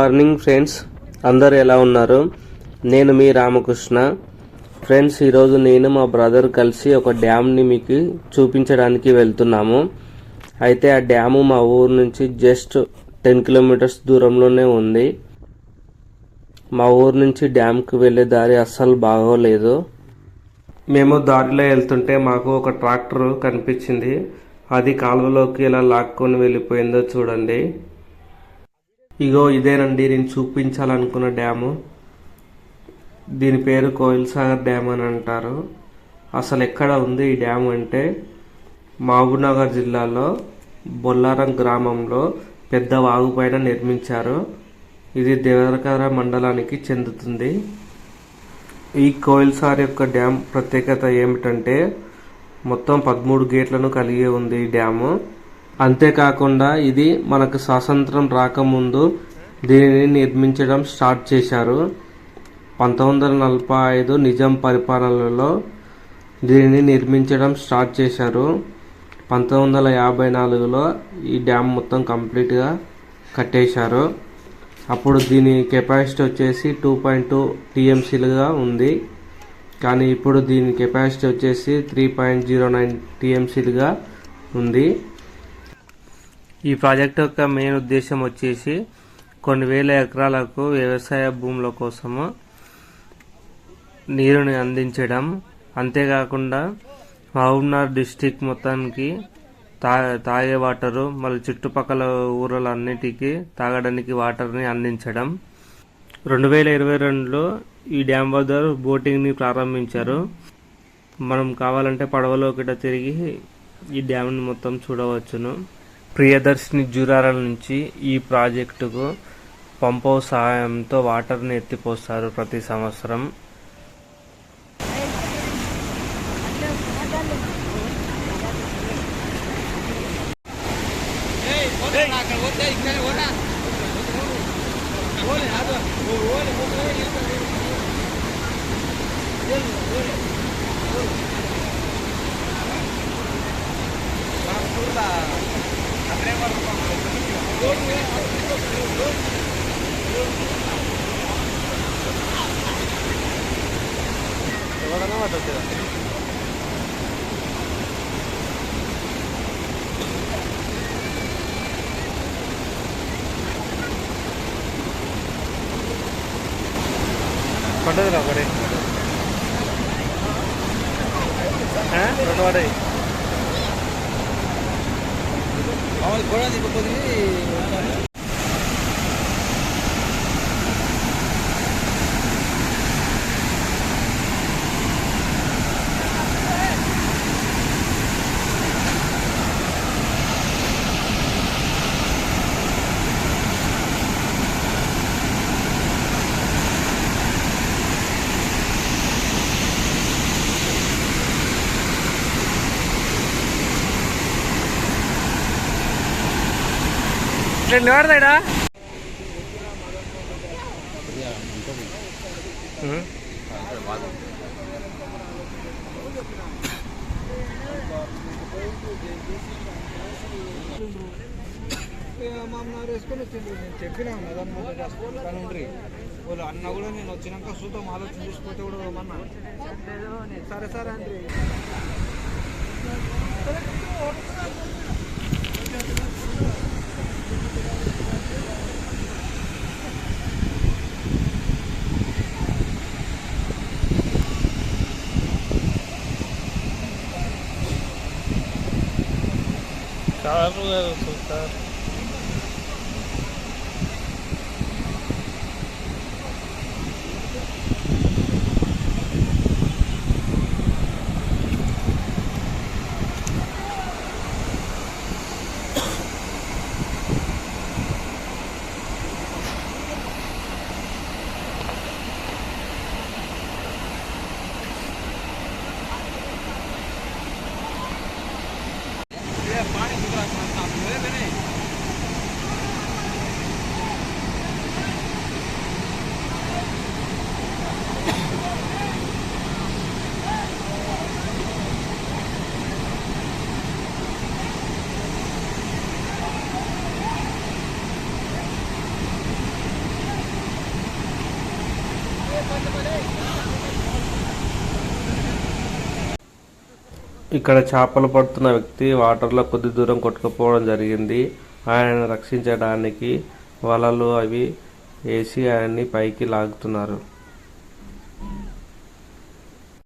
Morning friends. అందరు ఎలా ఉన్నారు? నేను మీ రామకృష్ణ. ఫ్రెండ్స్ ఈరోజు నేను మా బ్రదర్ కలిసి ఒక డ్యామ్ని మీకు చూపించడానికి వెళ్తున్నాము. అయితే ఆ డ్యాము మా ఊరు నుంచి జస్ట్ టెన్ కిలోమీటర్స్ దూరంలోనే ఉంది. మా ఊరు నుంచి డ్యామ్కి వెళ్ళే దారి అస్సలు బాగోలేదు. మేము దారిలో వెళ్తుంటే మాకు ఒక ట్రాక్టర్ కనిపించింది. అది కాలువలోకి ఎలా లాక్కొని వెళ్ళిపోయిందో చూడండి. ఇగో ఇదేనండి నేను చూపించాలనుకున్న డ్యాము. దీని పేరు కోయిల్ సాగర్ డ్యామ్ అని అంటారు. అసలు ఎక్కడ ఉంది ఈ డ్యామ్ అంటే మహబూబ్నగర్ జిల్లాలో బొల్లారం గ్రామంలో పెద్ద వాగు పైన నిర్మించారు. ఇది దేవరకర మండలానికి చెందుతుంది. ఈ కోయిల్ సార్ యొక్క డ్యామ్ ప్రత్యేకత ఏమిటంటే మొత్తం పదమూడు గేట్లను కలిగి ఉంది ఈ డ్యాము. అంతేకాకుండా ఇది మనకు స్వాతంత్రం రాకముందు దీనిని నిర్మించడం స్టార్ట్ చేశారు. పంతొమ్మిది వందల నలభై ఐదు నిజాం పరిపాలనలో దీనిని నిర్మించడం స్టార్ట్ చేశారు. పంతొమ్మిది వందల యాభై నాలుగులో ఈ డ్యామ్ మొత్తం కంప్లీట్గా కట్టేశారు. అప్పుడు దీని కెపాసిటీ వచ్చేసి టూ పాయింట్ టూ టీఎంసీలుగా ఉంది. కానీ ఇప్పుడు దీని కెపాసిటీ వచ్చేసి త్రీ పాయింట్ జీరో నైన్ టీఎంసీలుగా ఉంది. ఈ ప్రాజెక్ట్ యొక్క మెయిన్ ఉద్దేశం వచ్చేసి కొన్ని వేల ఎకరాలకు వ్యవసాయ భూముల కోసము నీరుని అందించడం. అంతేకాకుండా మహబూబ్నగర్ డిస్టిక్ మొత్తానికి తా తాగే వాటరు మళ్ళీ చుట్టుపక్కల ఊర్లన్నిటికీ తాగడానికి వాటర్ని అందించడం. రెండు వేల ఇరవై రెండులో ఈ డ్యామ్ వద్ద బోటింగ్ని ప్రారంభించారు. మనం కావాలంటే పడవలో ఒకట తిరిగి ఈ డ్యామ్ని మొత్తం చూడవచ్చును. ప్రియదర్శిని జూరాల నుంచి ఈ ప్రాజెక్టుకు పంప్ సహాయంతో వాటర్ని ఎత్తిపోస్తారు ప్రతి సంవత్సరం ছিলাম কটা দিলাম করে হ্যাঁ কত বারে আমার ঘোরা দিব কদিন రెండు పడతాయిడా వేసుకొని వచ్చిండ్రు నేను చెప్పినా ఉండ్రి వాళ్ళు అన్న కూడా నేను వచ్చినాక చూద్దాం ఆలోచన చూసుకుంటే కూడా రమ్మన్నా సరే సరే అండి soltar, brother, soltar. Come on, come on, hey! ఇక్కడ చేపలు పడుతున్న వ్యక్తి వాటర్లో కొద్ది దూరం కొట్టుకుపోవడం జరిగింది. ఆయనను రక్షించడానికి వలలు అవి వేసి ఆయన్ని పైకి లాగుతున్నారు.